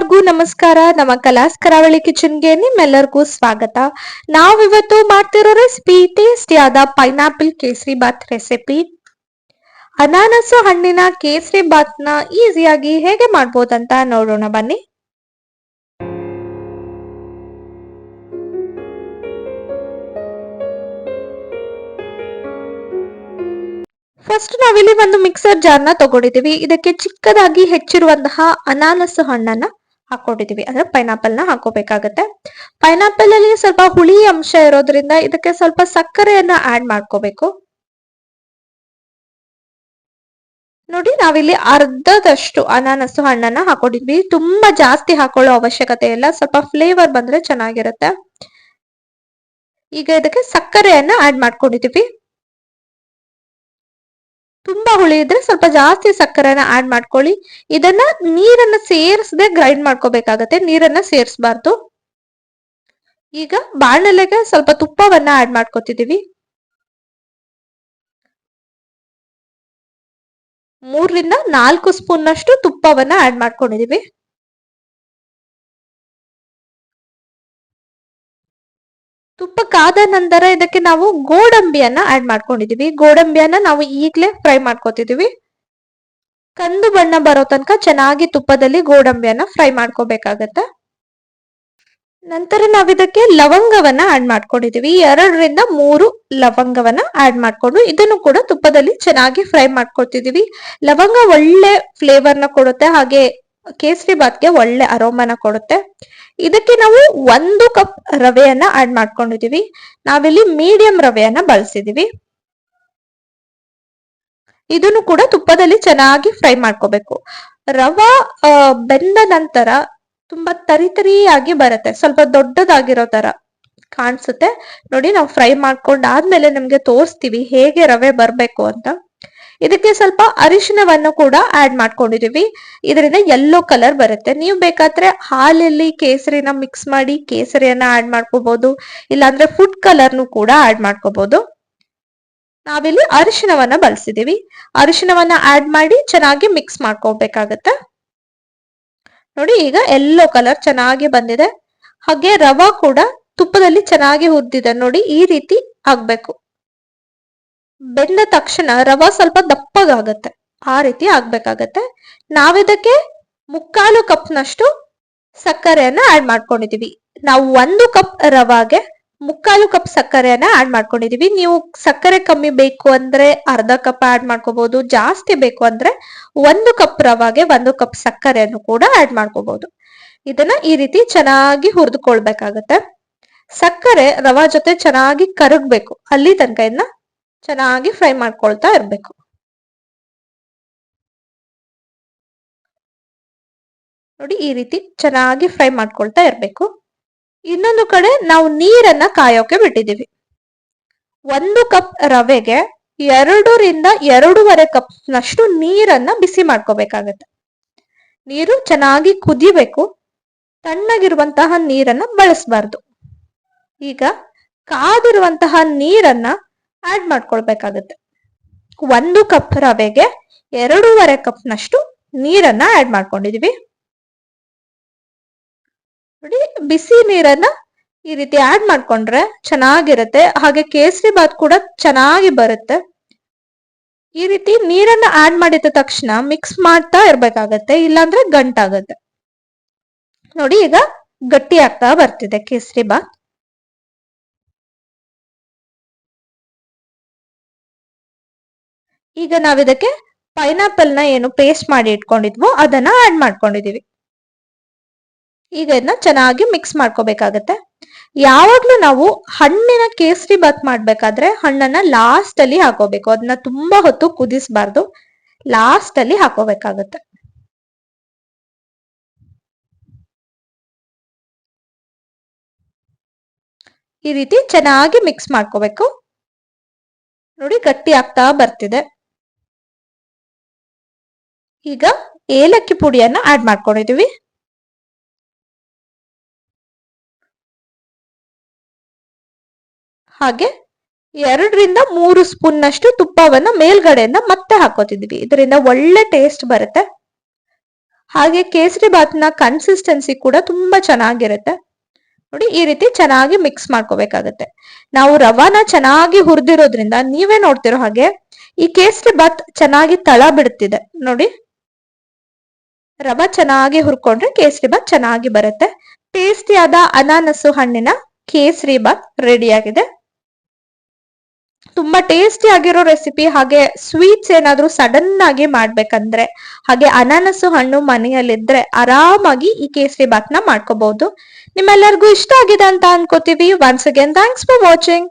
ಎಲ್ಲರಿಗೂ ನಮಸ್ಕಾರ. ನಮ್ಮ ಕಲಾಸ್ ಕರಾವಳಿ ಕಿಚನ್ಗೆ ನಿಮ್ಮೆಲ್ಲರಿಗೂ ಸ್ವಾಗತ. ನಾವಿವತ್ತು ಮಾಡ್ತಿರೋ recipe ಟೇಸ್ಟಿಯಾದ pineapple kesari bath recipe. ಅನಾನಸು ಹಣ್ಣಿನ ಕೇಸರಿ ಬಾತ್ನ ಈಸಿಯಾಗಿ ಹೇಗೆ ಮಾಡ್ಬೋದಂತ ನೋಡೋಣ ಬನ್ನಿ. ಫಸ್ಟ್ ನಾವಿಲ್ಲಿ ಒಂದು ಮಿಕ್ಸರ್ ಜಾರ್ನ ತಗೊಂಡಿದೀವಿ ಇದಕ್ಕೆ ಚಿಕ್ಕದಾಗಿ ಹೆಚ್ಚಿರುವಂತಹ ಅನಾನಸು ಹಣ್ಣನ್ನ ಹಾಕೊಂಡಿದೀವಿ. ಅಂದ್ರೆ ಪೈನಾಪಲ್ನ ಹಾಕೋಬೇಕಾಗತ್ತೆ. ಪೈನಾಪಲ್ ಅಲ್ಲಿ ಸ್ವಲ್ಪ ಹುಳಿ ಅಂಶ ಇರೋದ್ರಿಂದ ಇದಕ್ಕೆ ಸ್ವಲ್ಪ ಸಕ್ಕರೆಯನ್ನ ಆಡ್ ಮಾಡ್ಕೋಬೇಕು. ನೋಡಿ, ನಾವಿಲ್ಲಿ ಅರ್ಧದಷ್ಟು ಅನಾನಸು ಹಣ್ಣನ್ನ ಹಾಕೊಂಡಿದ್ವಿ. ತುಂಬಾ ಜಾಸ್ತಿ ಹಾಕೊಳ್ಳೋ ಅವಶ್ಯಕತೆ ಇಲ್ಲ. ಸ್ವಲ್ಪ ಫ್ಲೇವರ್ ಬಂದ್ರೆ ಚೆನ್ನಾಗಿರುತ್ತೆ. ಈಗ ಇದಕ್ಕೆ ಸಕ್ಕರೆಯನ್ನ ಆಡ್ ಮಾಡ್ಕೊಂಡಿದೀವಿ. ತುಂಬಾ ಹುಳಿ ಇದ್ರೆ ಸ್ವಲ್ಪ ಜಾಸ್ತಿ ಸಕ್ಕರೆನ ಆಡ್ ಮಾಡ್ಕೊಳ್ಳಿ. ಇದನ್ನ ನೀರನ್ನ ಸೇರಿಸದೆ ಗ್ರೈಂಡ್ ಮಾಡ್ಕೋಬೇಕಾಗತ್ತೆ. ನೀರನ್ನ ಸೇರಿಸಬಾರ್ದು. ಈಗ ಬಾಣಲೆಗೆ ಸ್ವಲ್ಪ ತುಪ್ಪವನ್ನ ಆಡ್ ಮಾಡ್ಕೋತಿದೀವಿ. ಮೂರರಿಂದ ನಾಲ್ಕು ಸ್ಪೂನ್ ಅಷ್ಟು ತುಪ್ಪವನ್ನ ಆಡ್ ಮಾಡ್ಕೊಂಡಿದೀವಿ. ತುಪ್ಪ ಕಾದ ನಂತರ ಇದಕ್ಕೆ ನಾವು ಗೋಡಂಬಿಯನ್ನ ಆಡ್ ಮಾಡ್ಕೊಂಡಿದೀವಿ. ಗೋಡಂಬಿಯನ್ನ ನಾವು ಈಗ್ಲೇ ಫ್ರೈ ಮಾಡ್ಕೋತಿದೀವಿ. ಕಂದು ಬಣ್ಣ ಬರೋ ತನಕ ಚೆನ್ನಾಗಿ ತುಪ್ಪದಲ್ಲಿ ಗೋಡಂಬಿಯನ್ನ ಫ್ರೈ ಮಾಡ್ಕೋಬೇಕಾಗತ್ತೆ. ನಂತರ ನಾವು ಇದಕ್ಕೆ ಲವಂಗವನ್ನ ಆಡ್ ಮಾಡ್ಕೊಂಡಿದೀವಿ. ಎರಡರಿಂದ ಮೂರು ಲವಂಗವನ್ನ ಆಡ್ ಮಾಡ್ಕೊಂಡು ಇದನ್ನು ಕೂಡ ತುಪ್ಪದಲ್ಲಿ ಚೆನ್ನಾಗಿ ಫ್ರೈ ಮಾಡ್ಕೊತಿದೀವಿ. ಲವಂಗ ಒಳ್ಳೆ ಫ್ಲೇವರ್ನ ಕೊಡುತ್ತೆ. ಹಾಗೆ ಕೇಸರಿ ಬಾತ್ಗೆ ಒಳ್ಳೆ ಅರೋಮನ ಕೊಡುತ್ತೆ. ಇದಕ್ಕೆ ನಾವು ಒಂದು ಕಪ್ ರವೆಯನ್ನ ಆಡ್ ಮಾಡ್ಕೊಂಡಿದೀವಿ. ನಾವಿಲ್ಲಿ ಮೀಡಿಯಂ ರವೆಯನ್ನ ಬಳಸಿದೀವಿ. ಇದನ್ನು ಕೂಡ ತುಪ್ಪದಲ್ಲಿ ಚೆನ್ನಾಗಿ ಫ್ರೈ ಮಾಡ್ಕೋಬೇಕು. ರವ ಬೆಂದ ನಂತರ ತುಂಬಾ ತರಿ ತರಿಯಾಗಿ ಬರುತ್ತೆ. ಸ್ವಲ್ಪ ದೊಡ್ಡದಾಗಿರೋ ತರ ಕಾಣಿಸುತ್ತೆ. ನೋಡಿ, ನಾವು ಫ್ರೈ ಮಾಡ್ಕೊಂಡಾದ್ಮೇಲೆ ನಿಮ್ಗೆ ತೋರಿಸ್ತೀವಿ ಹೇಗೆ ರವೆ ಬರಬೇಕು ಅಂತ. ಇದಕ್ಕೆ ಸ್ವಲ್ಪ ಅರಿಶಿನವನ್ನು ಕೂಡ ಆಡ್ ಮಾಡ್ಕೊಂಡಿದೀವಿ ಇದರಿಂದ ಯೆಲ್ಲೋ ಕಲರ್ ಬರುತ್ತೆ. ನೀವು ಬೇಕಾದ್ರೆ ಹಾಲಲ್ಲಿ ಕೇಸರಿನ ಮಿಕ್ಸ್ ಮಾಡಿ ಕೇಸರಿಯನ್ನ ಆಡ್ ಮಾಡ್ಕೋಬಹುದು ಇಲ್ಲಾಂದ್ರೆ ಫುಡ್ ಕಲರ್ನು ಕೂಡ ಆಡ್ ಮಾಡ್ಕೋಬಹುದು ನಾವಿಲ್ಲಿ ಅರಿಶಿನವನ್ನ ಬಳಸಿದೀವಿ ಅರಿಶಿನವನ್ನ ಆಡ್ ಮಾಡಿ ಚೆನ್ನಾಗಿ ಮಿಕ್ಸ್ ಮಾಡ್ಕೋಬೇಕಾಗತ್ತೆ. ನೋಡಿ, ಈಗ ಎಲ್ಲೋ ಕಲರ್ ಚೆನ್ನಾಗಿ ಬಂದಿದೆ. ಹಾಗೆ ರವಾ ಕೂಡ ತುಪ್ಪದಲ್ಲಿ ಚೆನ್ನಾಗಿ ಹುರಿದಿದೆ. ನೋಡಿ, ಈ ರೀತಿ ಆಗ್ಬೇಕು. ಬೆಂದ ತಕ್ಷಣ ರವ ಸ್ವಲ್ಪ ದಪ್ಪಗಾಗತ್ತೆ. ಆ ರೀತಿ ಆಗ್ಬೇಕಾಗತ್ತೆ. ನಾವಿದಕ್ಕೆ ಮುಕ್ಕಾಲು ಕಪ್ನಷ್ಟು ಸಕ್ಕರೆಯನ್ನ ಆಡ್ ಮಾಡ್ಕೊಂಡಿದೀವಿ. ನಾವು ಒಂದು ಕಪ್ ರವಾಗೆ ಮುಕ್ಕಾಲು ಕಪ್ ಸಕ್ಕರೆಯನ್ನ ಆಡ್ ಮಾಡ್ಕೊಂಡಿದೀವಿ. ನೀವು ಸಕ್ಕರೆ ಕಮ್ಮಿ ಬೇಕು ಅಂದ್ರೆ ಅರ್ಧ ಕಪ್ ಆಡ್ ಮಾಡ್ಕೋಬಹುದು ಜಾಸ್ತಿ ಬೇಕು ಅಂದ್ರೆ ಒಂದು ಕಪ್ ರವಾಗೆ ಒಂದು ಕಪ್ ಸಕ್ಕರೆಯನ್ನು ಕೂಡ ಆಡ್ ಮಾಡ್ಕೋಬಹುದು ಇದನ್ನ ಈ ರೀತಿ ಚೆನ್ನಾಗಿ ಹುರಿದುಕೊಳ್ಬೇಕಾಗತ್ತೆ. ಸಕ್ಕರೆ ರವಾ ಜೊತೆ ಚೆನ್ನಾಗಿ ಕರಗ್ಬೇಕು. ಅಲ್ಲಿ ತನಕ ಇದನ್ನ ಚೆನ್ನಾಗಿ ಫ್ರೈ ಮಾಡ್ಕೊಳ್ತಾ ಇರಬೇಕು. ನೋಡಿ ಈ ರೀತಿ ಚೆನ್ನಾಗಿ ಫ್ರೈ ಮಾಡ್ಕೊಳ್ತಾ ಇರಬೇಕು. ಇನ್ನೊಂದು ಕಡೆ ನಾವು ನೀರನ್ನ ಕಾಯೋಕೆ ಬಿಟ್ಟಿದ್ದೀವಿ. ಒಂದು ಕಪ್ ರವೆಗೆ ಎರಡರಿಂದ ಎರಡೂವರೆ ಕಪ್ ನಷ್ಟು ನೀರನ್ನ ಬಿಸಿ ಮಾಡ್ಕೋಬೇಕಾಗತ್ತೆ. ನೀರು ಚೆನ್ನಾಗಿ ಕುದಿಬೇಕು. ತಣ್ಣಗಿರುವಂತಹ ನೀರನ್ನ ಬಳಸಬಾರ್ದು. ಈಗ ಕಾದಿರುವಂತಹ ನೀರನ್ನ ಆಡ್ ಮಾಡ್ಕೊಳ್ಬೇಕಾಗತ್ತೆ. ಒಂದು ಕಪ್ ರವೆಗೆ ಎರಡೂವರೆ ಕಪ್ ನಷ್ಟು ನೀರನ್ನ ಆಡ್ ಮಾಡ್ಕೊಂಡಿದೀವಿ. ನೋಡಿ, ಬಿಸಿ ನೀರನ್ನ ಈ ರೀತಿ ಆಡ್ ಮಾಡ್ಕೊಂಡ್ರೆ ಚೆನ್ನಾಗಿರುತ್ತೆ. ಹಾಗೆ ಕೇಸರಿ ಬಾತ್ ಕೂಡ ಚೆನ್ನಾಗಿ ಬರುತ್ತೆ. ಈ ರೀತಿ ನೀರನ್ನ ಆಡ್ ಮಾಡಿದ ತಕ್ಷಣ ಮಿಕ್ಸ್ ಮಾಡ್ತಾ ಇರ್ಬೇಕಾಗತ್ತೆ, ಇಲ್ಲಾಂದ್ರೆ ಗಂಟಾಗತ್ತೆ. ನೋಡಿ, ಈಗ ಗಟ್ಟಿ ಆಗ್ತಾ ಬರ್ತಿದೆ ಕೇಸರಿ ಬಾತ್. ಈಗ ನಾವಿದಕ್ಕೆ ಪೈನಾಪಲ್ನ ಏನು ಪೇಸ್ಟ್ ಮಾಡಿ ಇಟ್ಕೊಂಡಿದ್ವೋ ಅದನ್ನ ಆಡ್ ಮಾಡ್ಕೊಂಡಿದೀವಿ. ಈಗ ಇದನ್ನ ಚೆನ್ನಾಗಿ ಮಿಕ್ಸ್ ಮಾಡ್ಕೋಬೇಕಾಗತ್ತೆ. ಯಾವಾಗ್ಲೂ ನಾವು ಹಣ್ಣಿನ ಕೇಸರಿ ಬಾತ್ ಮಾಡ್ಬೇಕಾದ್ರೆ ಹಣ್ಣನ್ನ ಲಾಸ್ಟ್ ಅಲ್ಲಿ ಹಾಕೋಬೇಕು. ಅದನ್ನ ತುಂಬಾ ಹೊತ್ತು ಕುದಿಸ್ಬಾರ್ದು. ಲಾಸ್ಟ್ ಅಲ್ಲಿ ಹಾಕೋಬೇಕಾಗತ್ತೆ. ಈ ರೀತಿ ಚೆನ್ನಾಗಿ ಮಿಕ್ಸ್ ಮಾಡ್ಕೋಬೇಕು. ನೋಡಿ ಗಟ್ಟಿ ಆಗ್ತಾ ಬರ್ತಿದೆ. ಈಗ ಏಲಕ್ಕಿ ಪುಡಿಯನ್ನ ಆಡ್ ಮಾಡ್ಕೊಂಡಿದೀವಿ. ಹಾಗೆ ಎರಡರಿಂದ ಮೂರು ಸ್ಪೂನ್ ನಷ್ಟು ತುಪ್ಪವನ್ನ ಮೇಲ್ಗಡೆಯಿಂದ ಮತ್ತೆ ಹಾಕೋತಿದ್ವಿ. ಇದರಿಂದ ಒಳ್ಳೆ ಟೇಸ್ಟ್ ಬರುತ್ತೆ. ಹಾಗೆ ಕೇಸರಿ ಬಾತ್ನ ಕನ್ಸಿಸ್ಟೆನ್ಸಿ ಕೂಡ ತುಂಬಾ ಚೆನ್ನಾಗಿರುತ್ತೆ. ನೋಡಿ, ಈ ರೀತಿ ಚೆನ್ನಾಗಿ ಮಿಕ್ಸ್ ಮಾಡ್ಕೋಬೇಕಾಗತ್ತೆ. ನಾವು ರವಾನ ಚೆನ್ನಾಗಿ ಹುರಿದಿರೋದ್ರಿಂದ ನೀವೇ ನೋಡ್ತಿರೋ ಹಾಗೆ ಈ ಕೇಸರಿ ಬಾತ್ ಚೆನ್ನಾಗಿ ತಳ ಬಿಡುತ್ತಿದೆ ನೋಡಿ ರವ ಚೆನ್ನಾಗಿ ಹುರ್ಕೊಂಡ್ರೆ ಕೇಸರಿ ಬಾತ್ ಚೆನ್ನಾಗಿ ಬರುತ್ತೆ. ಟೇಸ್ಟಿಯಾದ ಅನಾನಸು ಹಣ್ಣಿನ ಕೇಸರಿ ಬಾತ್ ರೆಡಿಯಾಗಿದೆ ತುಂಬಾ ಟೇಸ್ಟಿ ಆಗಿರೋ ರೆಸಿಪಿ ಹಾಗೆ ಸ್ವೀಟ್ಸ್ ಏನಾದ್ರೂ ಸಡನ್ ಆಗಿ ಮಾಡ್ಬೇಕಂದ್ರೆ, ಹಾಗೆ ಅನಾನಸು ಹಣ್ಣು ಮನೆಯಲ್ಲಿದ್ರೆ ಆರಾಮಾಗಿ ಈ ಕೇಸರಿ ನ ಮಾಡ್ಕೋಬಹುದು ನಿಮ್ಮೆಲ್ಲರಿಗೂ ಇಷ್ಟ ಆಗಿದೆ ಅಂತ ಅನ್ಕೋತೀವಿ. Once again thanks for watching